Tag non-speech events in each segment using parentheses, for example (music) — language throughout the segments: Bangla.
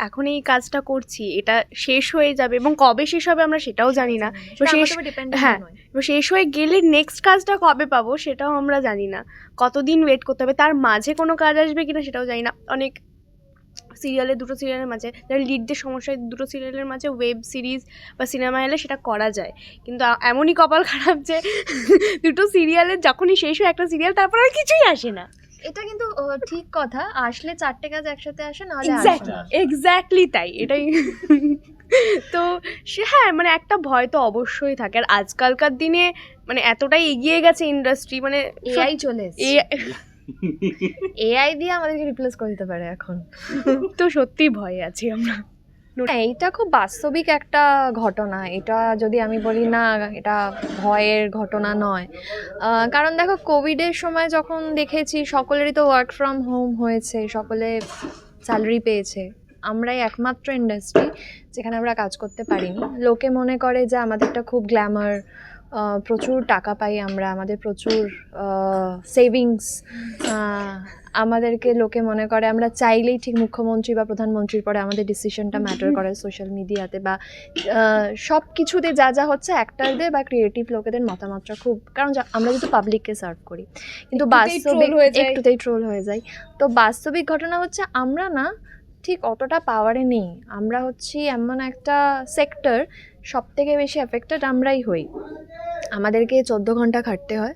এখন এই কাজটা করছি এটা শেষ হয়ে যাবে এবং কবে শেষ হবে আমরা সেটাও জানি না। শেষ হ্যাঁ শেষ হয়ে গেলে নেক্সট কাজটা কবে পাবো সেটাও আমরা জানি না। কতদিন ওয়েট করতে হবে তার মাঝে কোনো কাজ আসবে কিনা সেটাও জানি না। অনেক সিরিয়ালের দুটো সিরিয়ালের মাঝে যারা লিডদের সমস্যা দুটো সিরিয়ালের মাঝে ওয়েব সিরিজ বা সিনেমা এলে সেটা করা যায়। কিন্তু এমনই কপাল খারাপ যে (laughs) দুটো সিরিয়ালের যখনই শেষ হয় একটা সিরিয়াল তারপর আর কিছুই আসে না। এটা কিন্তু ঠিক কথা। আসলে চারটে কাজ একসাথে আসে না এক্স্যাক্টলি তাই এটাই। তো সে হ্যাঁ মানে একটা ভয় তো অবশ্যই থাকে। আর আজকালকার দিনে মানে এতটাই এগিয়ে গেছে ইন্ডাস্ট্রি মানে এআই চলে এআই দিয়ে আমাদেরকে রিপ্লেস করে দিতে পারে এখন। তো সত্যি ভয় আছি আমরা। হ্যাঁ এইটা খুব বাস্তবিক একটা ঘটনা। এটা যদি আমি বলি, না, এটা ভয়ের ঘটনা নয়। কারণ দেখো, কোভিডের সময় যখন দেখেছি, সকলেরই তো ওয়ার্ক ফ্রম হোম হয়েছে, সকলে স্যালারি পেয়েছে। আমরাই একমাত্র ইন্ডাস্ট্রি যেখানে আমরা কাজ করতে পারিনি। লোকে মনে করে যে আমাদেরটা খুব গ্ল্যামার প্রচুর টাকা পাই আমরা আমাদের প্রচুর সেভিংস আমাদেরকে লোকে মনে করে আমরা চাইলেই ঠিক মুখ্যমন্ত্রী বা প্রধানমন্ত্রীর পরে আমাদের ডিসিশনটা ম্যাটার করে সোশ্যাল মিডিয়াতে বা সব কিছুতে যা যা হচ্ছে অ্যাক্টারদের বা ক্রিয়েটিভ লোকেদের মতামতটা খুব কারণ আমরা যেহেতু পাবলিককে সার্ভ করি কিন্তু বাস্তবিক একটুতেই ট্রোল হয়ে যায়। তো বাস্তবিক ঘটনা হচ্ছে আমরা না ঠিক অতটা পাওয়ারে নেই আমরা হচ্ছি এমন একটা সেক্টর সব থেকে বেশি এফেক্টেড আমরাই হই। আমাদেরকে চোদ্দ ঘণ্টা খাটতে হয়।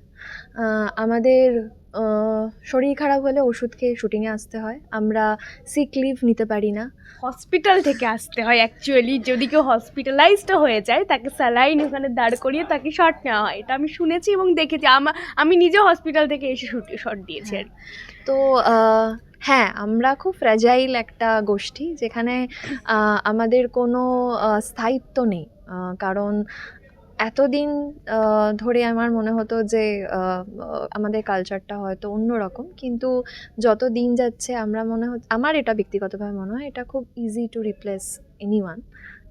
আমাদের শরীর খারাপ হলে ওষুধ খেয়ে শুটিংয়ে আসতে হয়। আমরা সিক লিভ নিতে পারি না। হসপিটাল থেকে আসতে হয় অ্যাকচুয়ালি যদি কেউ হসপিটালাইজড হয়ে যায় তাকে স্যালাইন ওখানে দাঁড় করিয়ে তাকে শট নেওয়া হয়। এটা আমি শুনেছি এবং দেখেছি। আমা- আমি নিজে হসপিটাল থেকে এসে শুট শট দিয়েছি আর তো হ্যাঁ আমরা খুব ফ্র্যাজাইল একটা গোষ্ঠী যেখানে আমাদের কোনো স্থায়িত্ব নেই। কারণ এতদিন ধরে আমার মনে হতো যে আমাদের কালচারটা হয়তো অন্যরকম। কিন্তু যত দিন যাচ্ছে, আমরা মনে হচ্ছে আমার এটা ব্যক্তিগতভাবে মনে হয়, এটা খুব ইজি টু রিপ্লেস এনিওয়ান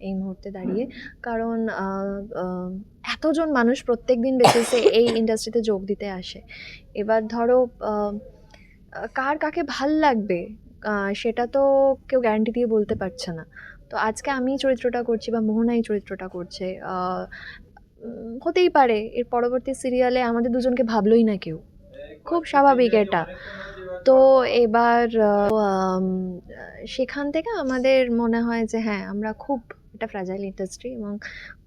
এই মুহূর্তে দাঁড়িয়ে। কারণ এতজন মানুষ প্রত্যেক দিন বেসিসে এই ইন্ডাস্ট্রিতে যোগ দিতে আসে। এবার ধরো কার কাকে ভালো লাগবে সেটা তো কেউ গ্যারান্টি দিয়ে বলতে পারছে না। তো আজকে আমি চরিত্রটা করছি বা মোহনা এই চরিত্রটা করছে হতেই পারে এর পরবর্তী সিরিয়ালে আমাদের দুজনকে ভাবলোই না কেউ। খুব স্বাভাবিক এটা। তো এবার সেখান থেকে আমাদের মনে হয় যে হ্যাঁ আমরা খুব এটা ফ্র্যাজাইল ইন্ডাস্ট্রি এবং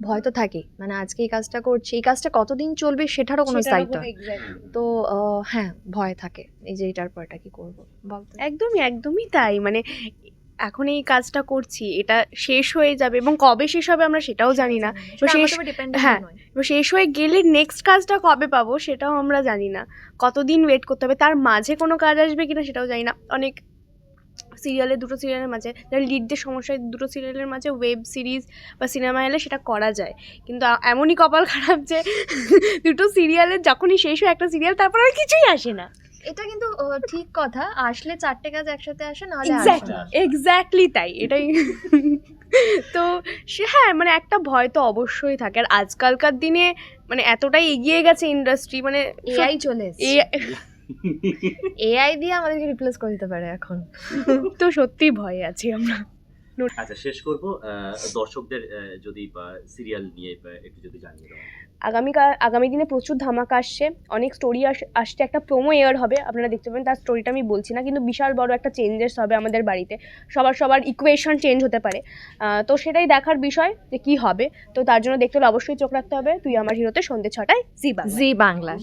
ভয় তো থাকেই। মানে আজকে এই কাজটা করছি এই কাজটা কতদিন চলবে সেটারও কোনো exactly। তো হ্যাঁ ভয় থাকে এই যে এটার পর এটা কি করব? বলতে একদমই একদমই তাই। মানে এখন এই কাজটা করছি এটা শেষ হয়ে যাবে এবং কবে শেষ হবে আমরা সেটাও জানি না। শেষ- হ্যাঁ। শেষ হয়ে গেলে নেক্সট কাজটা কবে পাবো সেটাও আমরা জানি না। কতদিন ওয়েট করতে হবে তার মাঝে কোনো কাজ আসবে কিনা সেটাও জানি না। অনেক সিরিয়ালে দুটো সিরিয়ালের মাঝে যারা লিডদের সমস্যা হয় দুটো সিরিয়ালের মাঝে ওয়েব সিরিজ বা সিনেমা এলে সেটা করা যায়। কিন্তু এমনই কপাল খারাপ যে (laughs) দুটো সিরিয়ালের যখনই শেষ হয় একটা সিরিয়াল তারপর আর কিছুই আসে না। এটা কিন্তু ঠিক কথা। আসলে চারটে কাজ একসাথে আসে না। এক্স্যাক্টলি তাই এটাই। তো সে হ্যাঁ মানে একটা ভয় তো অবশ্যই থাকে। আর আজকালকার দিনে মানে এতটাই এগিয়ে গেছে ইন্ডাস্ট্রি মানে এআই চলে এআই দিয়ে আমাদেরকে রিপ্লেস করে দিতে পারে এখন। তো সত্যি ভয় আছি আমরা। আচ্ছা শেষ করব। দর্শকদের যদি সিরিয়াল নিয়ে একটু যদি জানিয়ে দাও। আগামী আগামী দিনে প্রচুর ধামাকা আসছে। অনেক স্টোরি আসছে। একটা প্রোমো এয়ার হবে। আপনারা দেখতে পাবেন তার স্টোরিটা আমি বলছি না। কিন্তু বিশাল বড় একটা চেঞ্জেস হবে আমাদের বাড়িতে। সবার সবার ইকুয়েশন চেঞ্জ হতে পারে। তো সেটাই দেখার বিষয় যে কি হবে। তো তার জন্য দেখতে হলে অবশ্যই চোখ রাখতে হবে। তুই আমার হিরোতে সন্ধ্যে ছটায় জি বাংলা। জি বাংলা।